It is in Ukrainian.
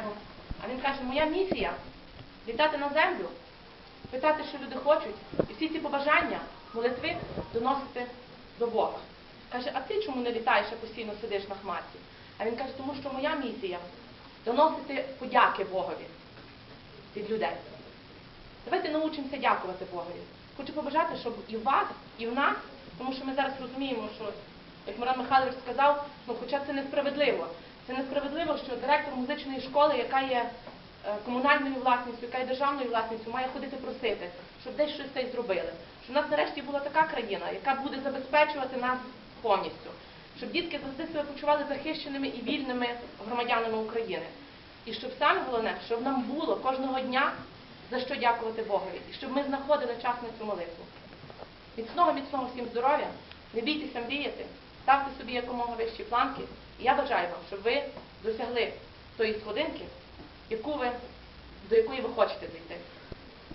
небом. А він каже, моя місія літати на землю, питати, що люди хочуть, і всі ці побажання, молитви доносити до Бога. Каже, а ти чому не літаєш, а постійно сидиш на хмарці? А він каже, тому що моя місія доносити подяки Богові від людей. Давайте научимося дякувати Богові. Хочу побажати, щоб і в вас, і в нас, тому що ми зараз розуміємо, що, як Мирон Михайлович сказав, ну хоча це несправедливо. Це несправедливо, що директор музичної школи, яка є е, комунальною власністю, яка є державною власністю, має ходити просити, щоб десь щось це зробили. Щоб в нас нарешті була така країна, яка буде забезпечувати нас повністю. Щоб дітки завжди себе почували захищеними і вільними громадянами України. І щоб саме головне, щоб нам було кожного дня за що дякувати Богові, і щоб ми знаходили час на цю молитву. Міцного, міцного всім здоров'я, не бійтеся мріяти, ставте собі якомога вищі планки. І я бажаю вам, щоб ви досягли тої сходинки, яку ви, до якої ви хочете дійти.